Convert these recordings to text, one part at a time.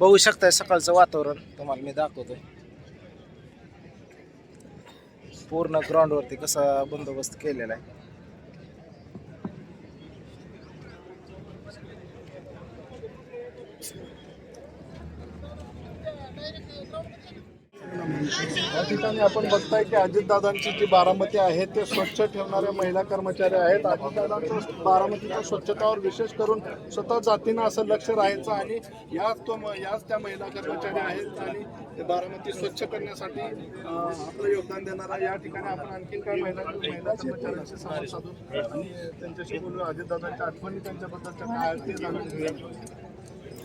बघू शकताय सकाळचं वातावरण. तुम्हाला मी दाखवतोय. पूर्ण ग्राउंडवरती कसा बंदोबस्त केलेला आहे. या ठिकाणी आपण बघताय की अजितदादांची जी बारामती आहे ते स्वच्छ ठेवणाऱ्या महिला कर्मचारी आहेत. अजितदादांचं बारामतीच्या स्वच्छतावर विशेष करून स्वतः जातीनं असं लक्ष राहायचं आणि याच तो म- याच त्या महिला कर्मचारी आहेत आणि ते बारामती स्वच्छ करण्यासाठी आपलं योगदान देणारा या ठिकाणी आपण आणखीन काही महिला महिला कर्मचाऱ्यांशी संवाद साधू आणि त्यांच्याशी बोलू अजितदादांच्या आठवणी त्यांच्याबद्दलच्या काय ते जाणून घेऊया.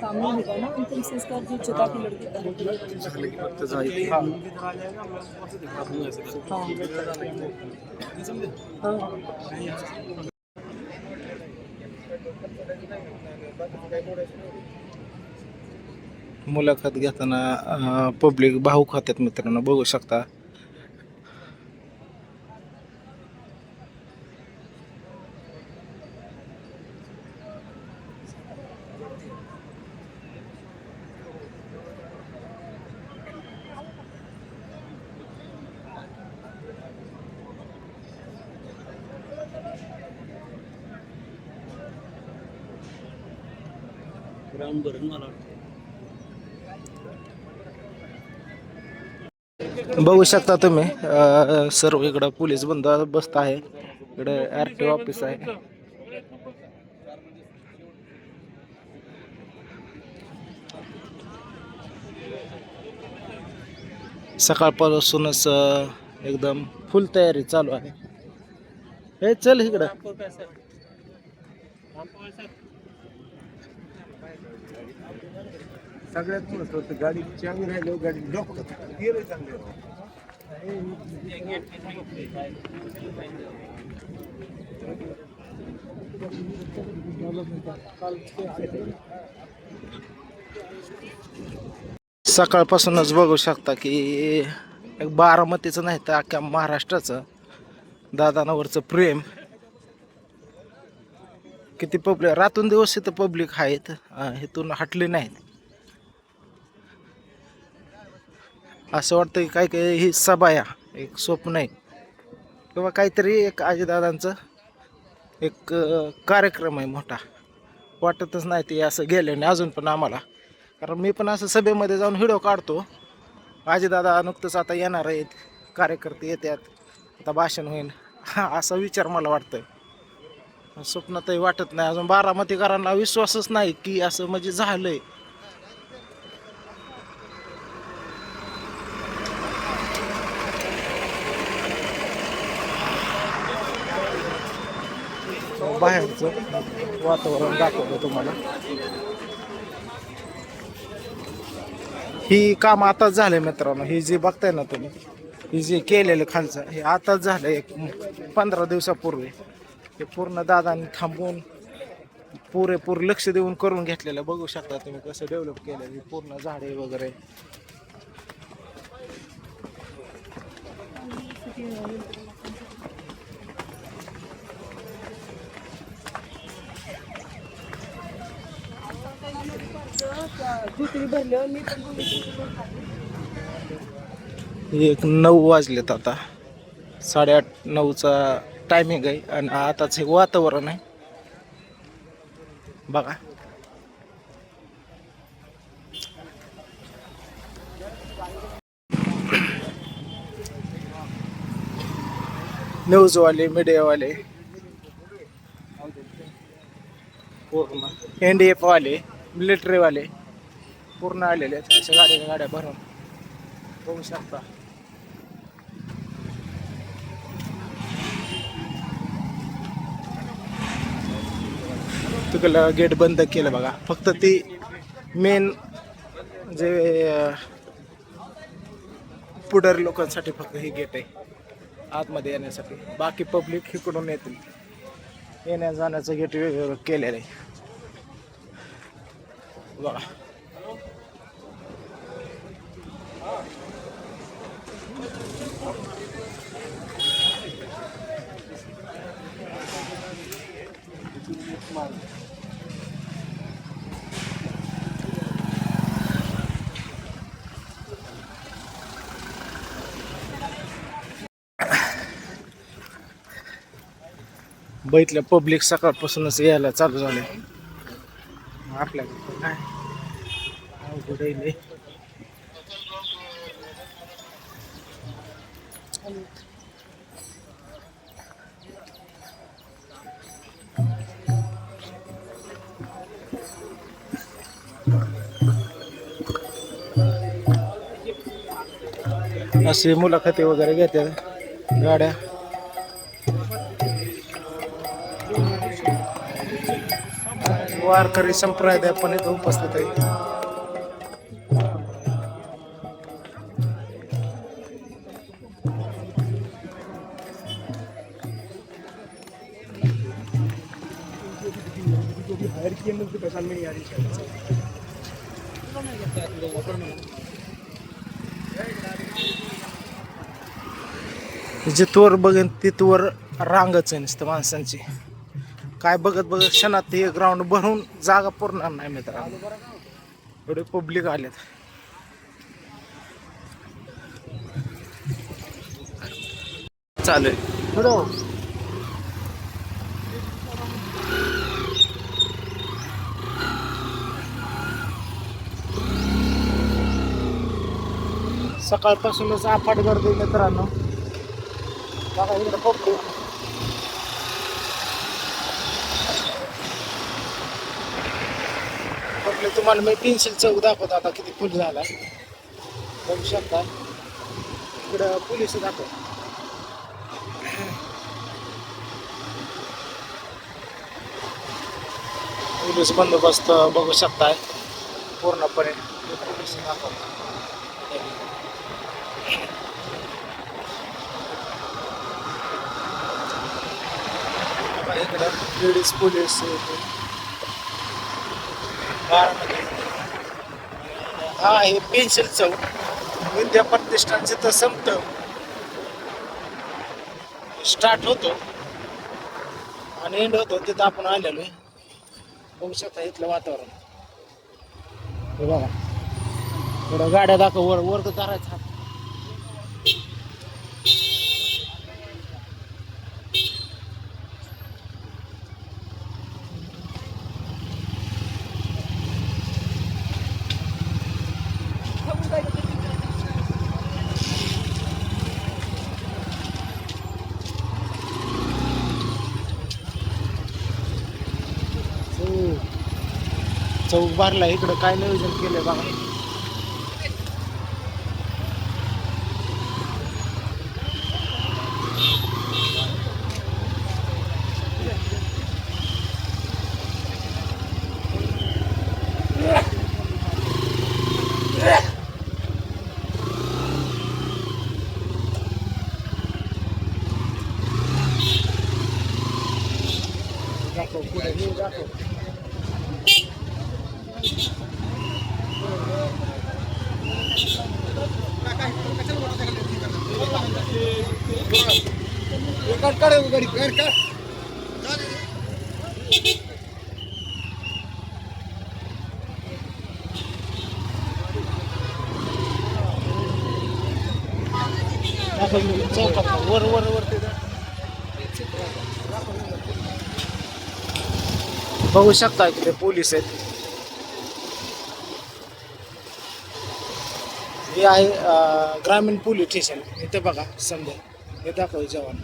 सामने होगा ना अंतिम संस्कार जो चिता की लड़की का मुलाखत घेताना पब्लिक भाऊक खात्यात मित्रांनो बघू शकता. बघू शकता तुम्ही अं, सर्व इकडं पोलीस बंदोबस्त आहे इकडे आर टी ऑफिस आहे. सकाळपासूनच अं, एकदम फुल तयारी चालू आहे. हे चल इकडं. सगळ्यात महत्वाचं गाडी चांगली राहिल्यावर गाडी डॉक्टर गेले चांगले सकाळपासूनच बघू शकता की एक बारामतीचं नाही तर अख्ख्या महाराष्ट्राचं दादानावरचं प्रेम. किती पब्लिक रातून दिवस इथं पब्लिक आहेत इथून हटले नाहीत. असं वाटतं की काय काय ही सभा या एक स्वप्न आहे. किंवा काहीतरी एक आजीदादांचं एक कार्यक्रम आहे मोठा. वाटतच नाही ते असं गेल्याने अजून पण आम्हाला. कारण मी पण असं सभेमध्ये जाऊन व्हिडिओ काढतो. आजीदादा नुकतंच आता येणार आहेत कार्यकर्ते येतात आता भाषण होईल. हा असा विचार मला वाटतं स्वप्नातही वाटत नाही. अजून बारामतीकरांना विश्वासच नाही की असं म्हणजे झालंय. बाहेरचं वातावरण दाखवलं तुम्हाला. ही काम आताच झालंय मित्रांनो. ही जी बघताय ना तुम्ही ही जे केलेलं खालचं हे आताच झालं एक पंधरा दिवसापूर्वी. ते पूर्ण दादांनी थांबवून पुरेपूर लक्ष देऊन करून घेतलेलं. बघू शकता तुम्ही कसं डेव्हलप केलं पूर्ण झाडे वगैरे. एक नऊ वाजलेत आता. साडेआठ नऊचा टायमिंग आहे आणि आताच हे वातावरण आहे. बघा. न्यूजवाले मीडियावाले पूर्ण. एन डी एफवाले मिलिटरीवाले पूर्ण आलेले आहेत. अशा गाड्या गाड्या भरून. बघू शकता. तिकडलं गेट बंद केलं बघा. फक्त ती मेन जे अं, लोकांसाठी फक्त हे गेट आहे. आतमध्ये येण्यासाठी. बाकी पब्लिक इकडून येतील. येण्या जाण्याचं गेट वेगवेगळं केलेलं आहे. बघा. बैठल्या पब्लिक सकाळपासूनच यायला चालू झाले आपल्याकडे काय? अवघड आहे असे मुलाखती वगैरे घेतात गाड्या? वारकरी संप्रदाय पण इथं उपस्थित आहे. जिथवर बघेन तिथवर रांगच आहे नुसतं माणसांची. काय बघत बघत क्षणात हे ग्राउंड भरून जागा पुरणार नाही मित्रांनो. एवढे पब्लिक आलेत. चालेल. सकाळपासूनच आफाट गर्दी मित्रांनो. बघा इकडे पब्लिक म्हटलं तुम्हाला मी पेन्सिल चौक दाखवतो आता किती फुल झाला बघू शकता. इकडं पोलीस दाखव. पोलीस बंदोबस्त बघू शकताय. पूर्णपणे पोलीस दाखव. इकडं लेडीज पोलीस हा हे पेन्सिल चौक. विद्या प्रतिष्ठान तर संपत. स्टार्ट होतो. आणि एंड होतो तिथं आपण आलेलो आहे. बघू शकता इथलं वातावरण. हे बघा. थोडं गाड्या दाखव वर वर्ग करायचा हात चौक चौक भरला इकडं काय नियोजन केलंय बघा. दाखव पुढे हे दाखव दाखव चौकात वर वर वर ते बघू शकता तिथे पोलीस आहेत. हे आहे ग्रामीण पोलीस स्टेशन. इथे बघा समजा. हे दाखव जवान.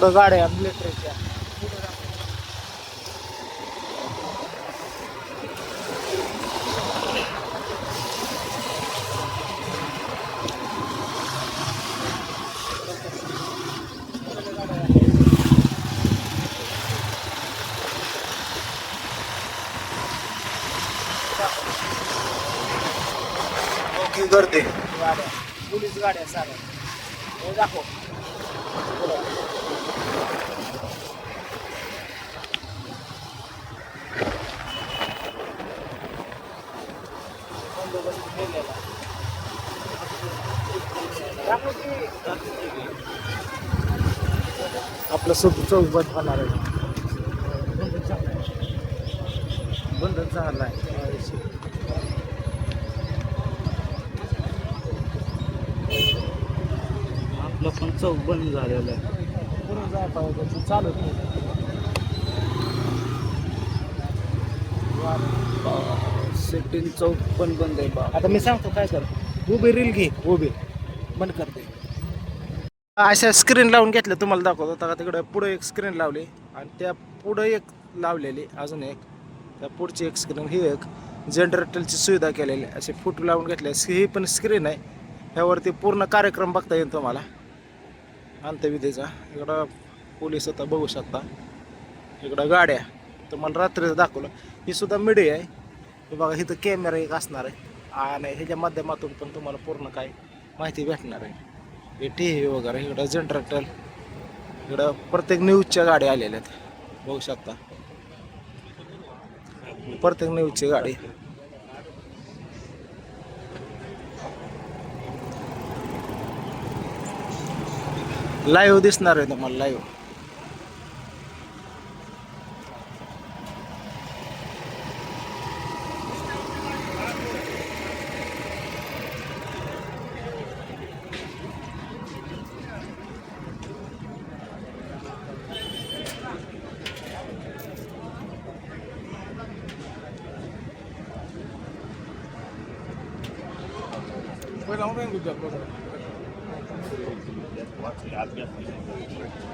तिकडं गाड्या मिलिटरीच्या गर्दी गाड्या. पोलीस गाड्या साऱ्या. हे दाखव. आपलं सुप चौक बंद होणार आहे. बंद झालाय आपलं पण चौक बंद झालेलं आहे. पुढे जाता होतं चालत सिटीन चौक पण बंद आहे बा आता मी सांगतो काय कर. उभी रील घे उभी. बंद करते अशा स्क्रीन लावून घेतल्या तुम्हाला दाखवतो आता तिकडे पुढे एक स्क्रीन लावली आणि त्या पुढं एक लावलेली अजून एक. त्या पुढची एक स्क्रीन ही एक. जनरेटरची सुविधा केलेली आहे. असे फुट लावून घेतले ही पण स्क्रीन आहे. ह्यावरती पूर्ण कार्यक्रम बघता येईल तुम्हाला. अंत्यविधीचा. इकडं पोलीस आता बघू शकता. इकडं गाड्या तुम्हाला रात्रीचं दाखवलं. ही सुद्धा मीडिया आहे. हे बघा इथं कॅमेरा एक असणार आहे. आणि ह्याच्या माध्यमातून पण तुम्हाला पूर्ण काय माहिती भेटणार आहे. हे टी व्ही वगैरे इकडं जनरेटर इकडं प्रत्येक न्यूजच्या गाड्या आलेल्या आहेत. बघू शकता. प्रत्येक न्यूजची गाडी. layo dis na rin naman layo Bueno, de acuerdo. Gracias.